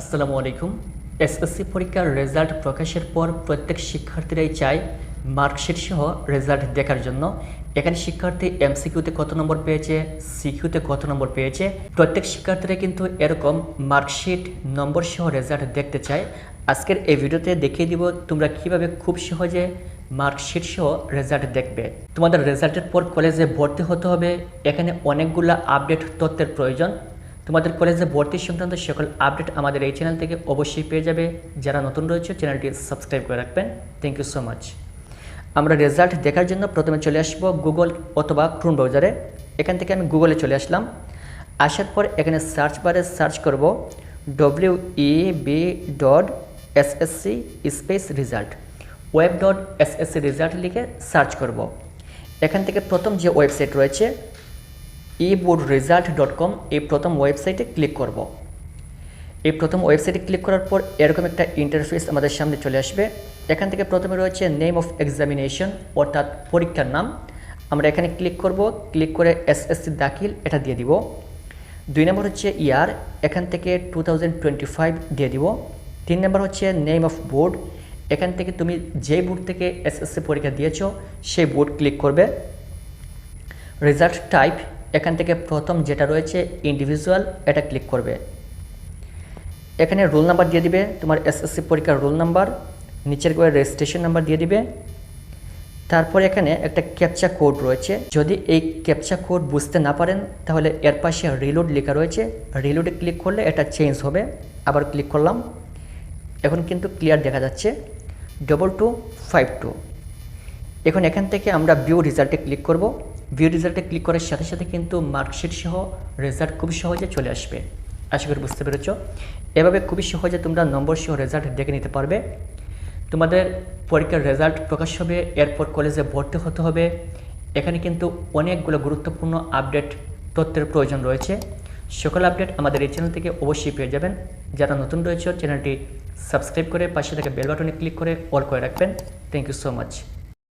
আসসালামু আলাইকুম। এসএসসি পরীক্ষার রেজাল্ট প্রকাশের পর প্রত্যেক শিক্ষার্থীরাই চায় মার্কশিট সহ রেজাল্ট দেখার জন্য। এখানে শিক্ষার্থী এমসিকিউতে কত নম্বর পেয়েছে সিকিউতে কত নম্বর পেয়েছে? প্রত্যেক শিক্ষার্থীরা কিন্তু এরকম মার্কশিট নম্বর সহ রেজাল্ট দেখতে চায়। আজকের এই ভিডিওতে দেখিয়ে দিব তোমরা কীভাবে খুব সহজে মার্কশিট সহ রেজাল্ট দেখবে। তোমাদের রেজাল্টের পর কলেজে ভর্তি হতে হবে। এখানে অনেকগুলো আপডেট তথ্যের প্রয়োজন। তোমাদের কলেজে ভর্তি সংক্রান্ত সকল আপডেট আমাদের এই চ্যানেল থেকে অবশ্যই পেয়ে যাবে। যারা নতুন রয়েছে, চ্যানেলটি সাবস্ক্রাইব করে রাখবেন। থ্যাংক ইউ সো মাচ আমরা রেজাল্ট দেখার জন্য প্রথমে চলে আসব গুগল অথবা ক্রোম ব্রাউজারে এখান থেকে আমি গুগলে চলে আসলাম। আসার পর এখানে সার্চ বারে সার্চ করব W E B dot S S C space result web dot S S C result লিখে সার্চ করব। এখান থেকে প্রথম যে ওয়েবসাইট রয়েছে E board result dot com এই প্রথম ওয়েবসাইটে ক্লিক করব। এই প্রথম ওয়েবসাইটে ক্লিক করার পর এরকম একটা ইন্টারফেস আমাদের সামনে চলে আসবে। এখান থেকে প্রথমে রয়েছে নেম অফ এক্সামিনেশন অর্থাৎ পরীক্ষার নাম। আমরা এখানে ক্লিক করব ক্লিক করে এসএসসি দাখিল, এটা দিয়ে দিব। দুই নম্বর হচ্ছে ইয়ার এখান থেকে টু দিয়ে দিব। তিন নম্বর হচ্ছে নেম অফ বোর্ড এখান থেকে তুমি যে বোর্ড থেকে এসএসসি পরীক্ষা দিয়েছ, সেই বোর্ড ক্লিক করবে। রেজাল্ট টাইপ এখান থেকে প্রথম যেটা রয়েছে ইন্ডিভিজুয়াল এটা ক্লিক করবে। এখানে রোল নাম্বার দিয়ে দিবে, তোমার এসএসসি পরীক্ষার রোল নাম্বার নিচের করে রেজিস্ট্রেশন নাম্বার দিয়ে দিবে। তারপর এখানে একটা ক্যাপচা কোড রয়েছে। যদি এই ক্যাপচা কোড বুঝতে না পারেন, তাহলে এর পাশে রিলোড লেখা রয়েছে। রিলোডে ক্লিক করলে এটা চেঞ্জ হবে। আবার ক্লিক করলাম। এখন কিন্তু ক্লিয়ার দেখা যাচ্ছে। ডবল টু ফাইভ টু এখন এখান থেকে আমরা ভিউ রেজাল্টে ক্লিক করব। ভিউ রেজাল্টে ক্লিক করার সাথে সাথে কিন্তু মার্কশিট সহ রেজাল্ট খুব সহজে চলে আসবে। আশা করি বুঝতে পেরেছ? এভাবে খুবই সহজে তোমরা নম্বর সহ রেজাল্ট দেখে নিতে পারবে। তোমাদের পরীক্ষার রেজাল্ট প্রকাশ হবে, এরপর কলেজে ভর্তি হতে হবে। এখানে কিন্তু অনেকগুলো গুরুত্বপূর্ণ আপডেট তথ্যের প্রয়োজন রয়েছে। সকল আপডেট আমাদের এই চ্যানেল থেকে অবশ্যই পেয়ে যাবেন। যারা নতুন রয়েছে চ্যানেলটি সাবস্ক্রাইব করে পাশে থেকে বেল বাটনে ক্লিক করে অল করে রাখবেন। Thank you so much